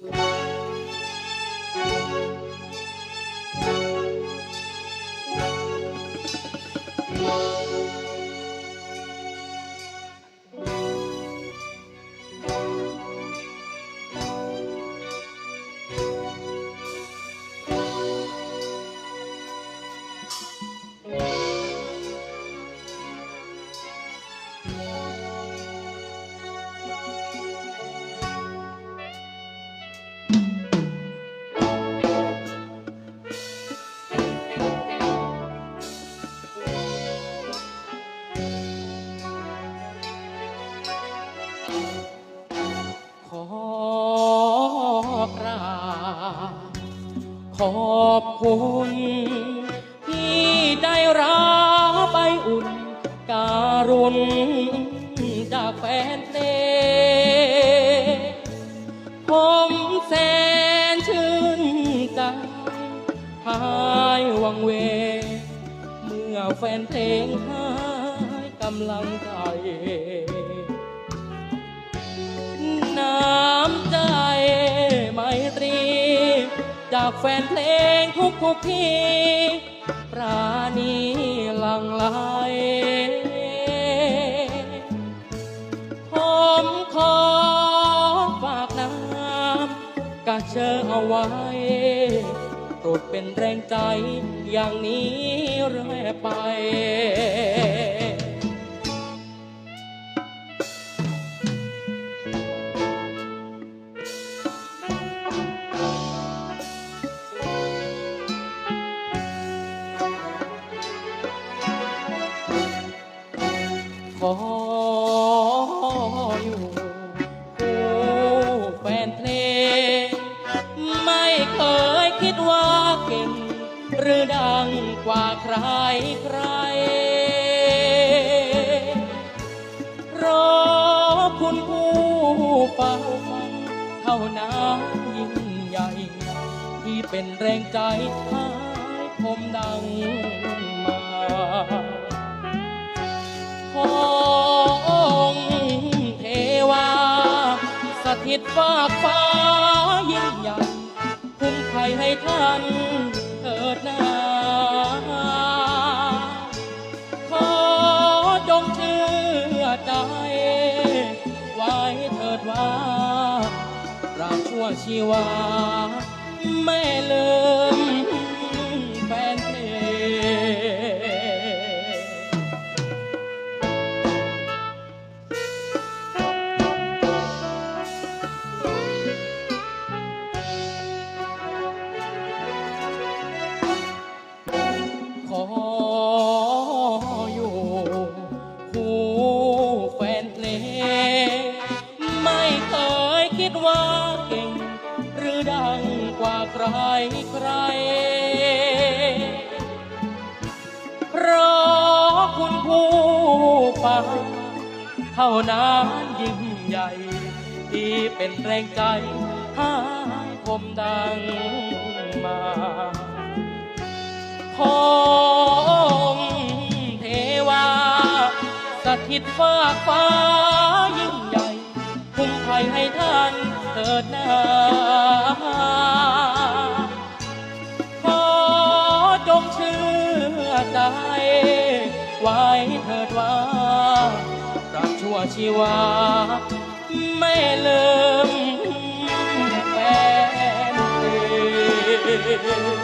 Thank you. ขอกราบขอบคุณที่ได้รับไปอุ่นการุณจากแฟนเพลงผมแสนชื่นใจหายวังเว เมื่อแฟนเพลงหาำลังใจ น้ำใจไมตรี จากแฟนเพลงทุกทุกๆทีปราณีหลังไหลผมขอฝากน้ำกะเชอเอาไว้โปรดเป็นแรงใจอย่างนี้เรื่อยไป อยู่คู่แฟนเพลง ไม่เคยคิดว่าเก่ง หรือดังกว่าใครใครรอคุณผู้ฟังเท่านั้นยิ่งใหญ่ ที่เป็นแรงใจให้ผมดัง ถิตฟากฟ้ายิ่งใหญ่คุ้มภัยให้ท่านเถิดนาขอจงเชื่อใจ ไว้เถิดว่าเราชั่วชีวาไม่เลืม งกว่าใครใคร เพราะคุณผู้ฟังเท่านั้นยิ่งใหญ่ ที่เป็นแรงใจให้ผมดังมาของเทวาสถิตฟากฟ้ายิ่งใหญ่ คุ้มภัยให้ท่านเถิดนาขอจงเชื่อใจไว้เถิดว่าตราบชั่วชีวา ไม่ลืมแฟนเพลง